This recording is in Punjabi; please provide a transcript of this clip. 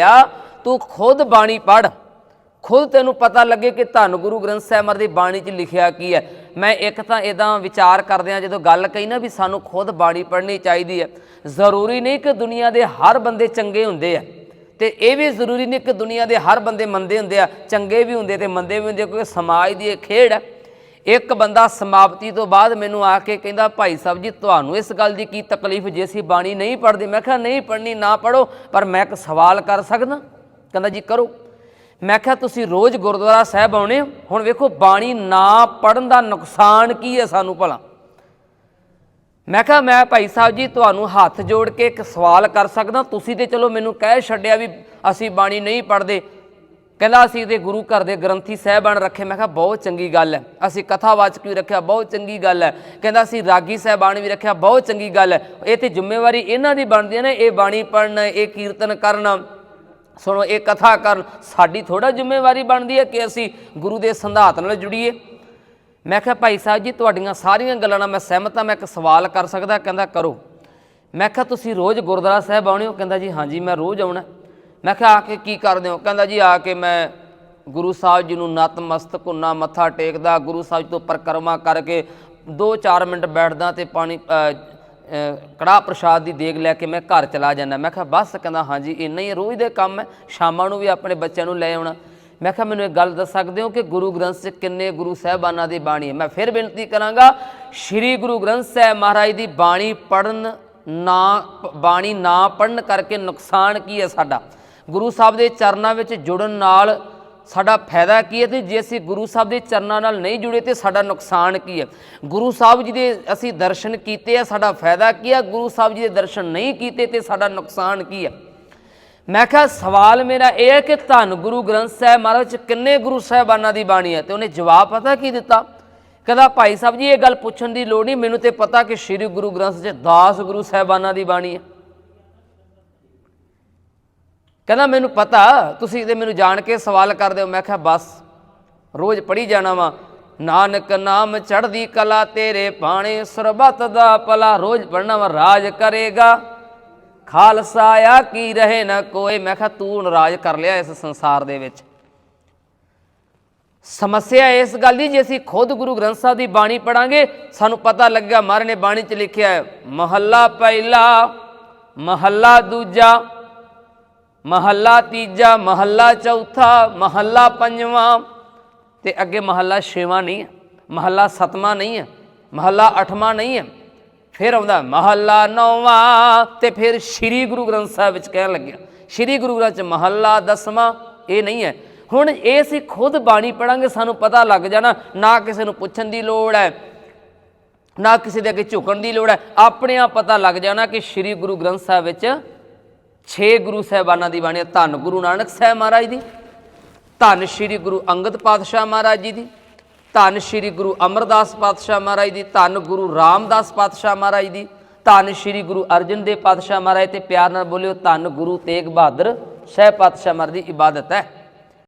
ਆ, ਤੂੰ ਖੁਦ ਬਾਣੀ ਪੜ ਖੁਦ ਤੈਨੂੰ ਪਤਾ ਲੱਗੇ ਕਿ ਧੰਨ ਗੁਰੂ ਗ੍ਰੰਥ ਸਾਹਿਬ ਮਰ ਦੀ ਬਾਣੀ 'ਚ ਲਿਖਿਆ ਕੀ ਹੈ। ਮੈਂ ਇੱਕ ਤਾਂ ਇਦਾਂ ਵਿਚਾਰ ਕਰਦਿਆਂ ਜਦੋਂ ਗੱਲ ਕਹੀ ਨਾ ਵੀ ਸਾਨੂੰ ਖੁਦ ਬਾਣੀ ਪੜ੍ਹਨੀ ਚਾਹੀਦੀ ਹੈ। ਜ਼ਰੂਰੀ ਨਹੀਂ ਕਿ ਦੁਨੀਆ ਦੇ ਹਰ ਬੰਦੇ ਚੰਗੇ ਹੁੰਦੇ ਆ। ਤੇ ਇਹ ਵੀ ਜ਼ਰੂਰੀ ਨਹੀਂ ਕਿ ਦੁਨੀਆ ਦੇ ਹਰ ਬੰਦੇ ਮੰਦੇ ਹੁੰਦੇ ਆ, ਚੰਗੇ ਵੀ ਹੁੰਦੇ ਤੇ ਮੰਦੇ ਵੀ ਹੁੰਦੇ ਕਿਉਂਕਿ ਸਮਾਜ ਦੀ ਇਹ ਖੇਡ ਹੈ। ਇੱਕ ਬੰਦਾ ਸਮਾਪਤੀ ਤੋਂ ਬਾਅਦ ਮੈਨੂੰ ਆ ਕੇ ਕਹਿੰਦਾ, ਭਾਈ ਸਾਹਿਬ ਜੀ, ਤੁਹਾਨੂੰ ਇਸ ਗੱਲ ਦੀ ਕੀ ਤਕਲੀਫ ਜੇ ਅਸੀਂ ਬਾਣੀ ਨਹੀਂ ਪੜ੍ਹਦੇ? ਮੈਂ ਕਿਹਾ, ਨਹੀਂ ਪੜ੍ਹਨੀ, ਨਾ ਪੜੋ ਪਰ ਮੈਂ ਇੱਕ ਸਵਾਲ ਕਰ ਸਕਦਾ। ਕਹਿੰਦਾ ਜੀ, ਕਰੋ। ਮੈਂ ਕਿਹਾ, ਤੁਸੀਂ ਰੋਜ਼ ਗੁਰਦੁਆਰਾ ਸਾਹਿਬ ਆਉਣੇ ਹੋ? ਹੁਣ ਵੇਖੋ, ਬਾਣੀ ਨਾ ਪੜਨ ਦਾ ਨੁਕਸਾਨ ਕੀ ਹੈ ਸਾਨੂੰ ਭਲਾ? ਮੈਂ ਕਿਹਾ, ਮੈਂ ਭਾਈ ਸਾਹਿਬ ਜੀ, ਤੁਹਾਨੂੰ ਹੱਥ ਜੋੜ ਕੇ ਇੱਕ ਸਵਾਲ ਕਰ ਸਕਦਾ। ਤੁਸੀਂ ਤੇ ਚਲੋ ਮੈਨੂੰ ਕਹਿ ਛੱਡਿਆ ਵੀ ਅਸੀਂ ਬਾਣੀ ਨਹੀਂ ਪੜ੍ਹਦੇ। ਕਹਿੰਦਾ ਅਸੀਂ ਇਹਦੇ ਗੁਰੂ ਘਰ ਦੇ ਗ੍ਰੰਥੀ ਸਾਹਿਬਾਨ ਰੱਖੇ। ਮੈਂ ਕਿਹਾ, ਬਹੁਤ ਚੰਗੀ ਗੱਲ ਹੈ। ਅਸੀਂ ਕਥਾਵਾਚਕ ਵੀ ਰੱਖਿਆ, ਬਹੁਤ ਚੰਗੀ ਗੱਲ ਹੈ। ਕਹਿੰਦਾ, ਅਸੀਂ ਰਾਗੀ ਸਾਹਿਬਾਨ ਵੀ ਰੱਖਿਆ, ਬਹੁਤ ਚੰਗੀ ਗੱਲ ਹੈ। ਇਹ ਤੇ ਜ਼ਿੰਮੇਵਾਰੀ ਇਹਨਾਂ ਦੀ ਬਣਦੀ ਹੈ ਨਾ, ਇਹ ਬਾਣੀ ਪੜਨ ਇਹ ਕੀਰਤਨ ਕਰਨ। ਸੁਣੋ, ਇਹ ਕਥਾ ਕਰਨ, ਸਾਡੀ ਥੋੜਾ ਜ਼ਿੰਮੇਵਾਰੀ ਬਣਦੀ ਹੈ ਕਿ ਅਸੀਂ ਗੁਰੂ ਦੇ ਸੰਧਾਤ ਨਾਲ ਜੁੜੀਏ। ਮੈਂ ਕਿਹਾ, ਭਾਈ ਸਾਹਿਬ ਜੀ, ਤੁਹਾਡੀਆਂ ਸਾਰੀਆਂ ਗੱਲਾਂ ਨਾਲ ਮੈਂ ਸਹਿਮਤ ਹਾਂ, ਮੈਂ ਇੱਕ ਸਵਾਲ ਕਰ ਸਕਦਾ, ਕਹਿੰਦਾ, ਕਰੋ। ਮੈਂ ਕਿਹਾ, ਤੁਸੀਂ ਰੋਜ਼ ਗੁਰਦੁਆਰਾ ਸਾਹਿਬ ਆਉਣੇ ਹੋ? ਕਹਿੰਦਾ ਜੀ, ਹਾਂਜੀ, ਮੈਂ ਰੋਜ਼ ਆਉਣਾ। ਮੈਂ ਕਿਹਾ ਆ ਕੇ ਕੀ ਕਰਦੇ ਹੋ? ਕਹਿੰਦਾ ਜੀ ਆ ਕੇ ਮੈਂ ਗੁਰੂ ਸਾਹਿਬ ਜੀ ਨੂੰ ਨਤਮਸਤਕ ਹੁੰਨਾ ਮੱਥਾ ਟੇਕਦਾ ਗੁਰੂ ਸਾਹਿਬ ਤੋਂ ਪਰਕਰਮਾ ਕਰਕੇ 2-4 ਮਿੰਟ ਬੈਠਦਾ ਤੇ ਪਾਣੀ ਅ, ਕੜਾਹ ਪ੍ਰਸ਼ਾਦ ਦੀ ਦੇਗ ਲੈ ਕੇ ਮੈਂ ਘਰ ਚਲਾ ਜਾਂਦਾ। ਮੈਂ ਕਿਹਾ ਬਸ ਕਹਿੰਦਾ ਹਾਂਜੀ ਇੰਨਾ ਹੀ ਰੋਜ਼ ਦੇ ਕੰਮ ਹੈ ਸ਼ਾਮਾਂ ਨੂੰ ਵੀ ਆਪਣੇ ਬੱਚਿਆਂ ਨੂੰ ਲੈ ਆਉਣਾ। ਮੈਂ ਕਿਹਾ ਮੈਨੂੰ ਇਹ ਗੱਲ ਦੱਸ ਸਕਦੇ ਹੋ ਕਿ ਗੁਰੂ ਗ੍ਰੰਥ ਸਾਹਿਬ ਕਿੰਨੇ ਗੁਰੂ ਸਾਹਿਬਾਨਾਂ ਦੀ ਬਾਣੀ ਹੈ? ਮੈਂ ਫਿਰ ਬੇਨਤੀ ਕਰਾਂਗਾ ਸ੍ਰੀ ਗੁਰੂ ਗ੍ਰੰਥ ਸਾਹਿਬ ਮਹਾਰਾਜ ਦੀ ਬਾਣੀ ਪੜਨ ਨਾ ਬਾਣੀ ਨਾ ਪੜਨ ਕਰਕੇ ਨੁਕਸਾਨ ਕੀ ਹੈ ਸਾਡਾ? ਗੁਰੂ ਸਾਹਿਬ ਦੇ ਚਰਨਾਂ ਵਿੱਚ ਜੁੜਨ ਨਾਲ ਸਾਡਾ ਫਾਇਦਾ ਕੀ ਹੈ ਤੇ ਜੇ ਅਸੀਂ ਗੁਰੂ ਸਾਹਿਬ ਦੇ ਚਰਨਾਂ ਨਾਲ ਨਹੀਂ ਜੁੜੇ ਤੇ ਸਾਡਾ ਨੁਕਸਾਨ ਕੀ ਹੈ? ਗੁਰੂ ਸਾਹਿਬ ਜੀ ਦੇ ਅਸੀਂ ਦਰਸ਼ਨ ਕੀਤੇ ਆ, ਸਾਡਾ ਫਾਇਦਾ ਕੀ ਹੈ? ਗੁਰੂ ਸਾਹਿਬ ਜੀ ਦੇ ਦਰਸ਼ਨ ਨਹੀਂ ਕੀਤੇ ਤੇ ਸਾਡਾ ਨੁਕਸਾਨ ਕੀ ਹੈ? ਮੈਂ ਕਿਹਾ, ਸਵਾਲ ਮੇਰਾ ਇਹ ਹੈ ਕਿ ਧੰਨ ਗੁਰੂ ਗ੍ਰੰਥ ਸਾਹਿਬ ਮਹਾਰਾਜ ਚ ਕਿੰਨੇ ਗੁਰੂ ਸਾਹਿਬਾਨਾਂ ਦੀ ਬਾਣੀ ਹੈ? ਤੇ ਉਹਨੇ ਜਵਾਬ ਪਤਾ ਕੀ ਦਿੱਤਾ? ਕਹਿੰਦਾ, ਭਾਈ ਸਾਹਿਬ ਜੀ, ਇਹ ਗੱਲ ਪੁੱਛਣ ਦੀ ਲੋੜ ਨਹੀਂ, ਮੈਨੂੰ ਤੇ ਪਤਾ ਕਿ ਸ੍ਰੀ ਗੁਰੂ ਗ੍ਰੰਥ ਚ 10 ਗੁਰੂ ਸਾਹਿਬਾਨਾਂ ਦੀ ਬਾਣੀ ਹੈ। ਕਹਿੰਦਾ, ਮੈਨੂੰ ਪਤਾ, ਤੁਸੀਂ ਤੇ ਮੈਨੂੰ ਜਾਣ ਕੇ ਸਵਾਲ ਕਰਦੇ ਹੋ। ਮੈਂ ਕਿਹਾ, ਬਸ, ਰੋਜ਼ ਪੜੀ ਜਾਣਾ ਵਾ। ਨਾਨਕ ਨਾਮ ਚੜਦੀ ਕਲਾ ਤੇਰੇ ਪਾਣੇ ਸਰਬਤ ਦਾ ਪਲਾ ਰੋਜ਼ ਪੜਨਾ ਵਾ, ਰਾਜ ਕਰੇਗਾ। ਖਾਲਸਾ ਆ, ਕੀ ਰਹੇ ਨਾ ਕੋਈ। ਮੈਂ ਕਿਹਾ, ਤੂੰ ਨਾਰਾਜ਼ ਕਰ ਲਿਆ ਇਸ ਸੰਸਾਰ ਦੇ ਵਿੱਚ। ਸਮੱਸਿਆ ਇਸ ਗੱਲ ਦੀ, ਜੇ ਅਸੀਂ ਖੁਦ ਗੁਰੂ ਗ੍ਰੰਥ ਸਾਹਿਬ ਦੀ ਬਾਣੀ ਪੜਾਂਗੇ ਸਾਨੂੰ ਪਤਾ ਲੱਗਿਆ ਮਹਾਰਾਜ ਨੇ ਬਾਣੀ 'ਚ ਲਿਖਿਆ ਹੈ, ਮਹੱਲਾ ਪਹਿਲਾ, ਮਹੱਲਾ ਦੂਜਾ ਮਹੱਲਾ ਤੀਜਾ, ਮਹੱਲਾ ਚੌਥਾ, ਮਹੱਲਾ ਪੰਜਵਾਂ ਤੇ ਅੱਗੇ ਮਹੱਲਾ ਛੇਵਾਂ ਨਹੀਂ ਹੈ, ਮਹੱਲਾ ਸਤਵਾਂ ਨਹੀਂ ਹੈ, ਮਹੱਲਾ ਅੱਠਵਾਂ ਨਹੀਂ ਹੈ, ਫਿਰ ਆਉਂਦਾ ਮਹੱਲਾ ਨੌਵਾਂ ਤੇ ਫਿਰ ਸ੍ਰੀ ਗੁਰੂ ਗ੍ਰੰਥ ਸਾਹਿਬ ਵਿੱਚ ਕਹਿਣ ਲੱਗਿਆ, ਸ੍ਰੀ ਗੁਰੂ ਗ੍ਰੰਥ ਚ ਮਹੱਲਾ ਦਸਵਾਂ, ਇਹ ਨਹੀਂ ਹੈ। ਹੁਣ ਇਹ ਅਸੀਂ ਖੁਦ ਬਾਣੀ ਪੜਾਂਗੇ, ਸਾਨੂੰ ਪਤਾ ਲੱਗ ਜਾਣਾ, ਨਾ ਕਿਸੇ ਨੂੰ ਪੁੱਛਣ ਦੀ ਲੋੜ ਹੈ, ਨਾ ਕਿਸੇ ਦੇ ਅੱਗੇ ਝੁਕਣ ਦੀ ਲੋੜ ਹੈ, ਆਪਣੇ ਆਪ ਪਤਾ ਲੱਗ ਜਾਣਾ ਕਿ ਸ੍ਰੀ ਗੁਰੂ ਗ੍ਰੰਥ ਸਾਹਿਬ ਵਿੱਚ ਛੇ ਗੁਰੂ ਸਾਹਿਬਾਨਾਂ ਦੀ ਬਾਣੀ ਹੈ। ਧੰਨ ਗੁਰੂ ਨਾਨਕ ਸਾਹਿਬ ਮਹਾਰਾਜ ਦੀ, ਧੰਨ ਸ੍ਰੀ ਗੁਰੂ ਅੰਗਦ ਪਾਤਸ਼ਾਹ ਮਹਾਰਾਜ ਜੀ ਦੀ, ਧੰਨ ਸ੍ਰੀ ਗੁਰੂ ਅਮਰਦਾਸ ਪਾਤਸ਼ਾਹ ਮਹਾਰਾਜ ਦੀ, ਧੰਨ ਗੁਰੂ ਰਾਮਦਾਸ ਪਾਤਸ਼ਾਹ ਮਹਾਰਾਜ ਦੀ, ਧੰਨ ਸ੍ਰੀ ਗੁਰੂ ਅਰਜਨ ਦੇਵ ਪਾਤਸ਼ਾਹ ਮਹਾਰਾਜ ਤੇ ਪਿਆਰ ਨਾਲ ਬੋਲਿਓ, ਧੰਨ ਗੁਰੂ ਤੇਗ ਬਹਾਦਰ ਸਾਹਿਬ ਪਾਤਸ਼ਾਹ ਮਹਾਰਾਜ ਦੀ ਇਬਾਦਤ ਹੈ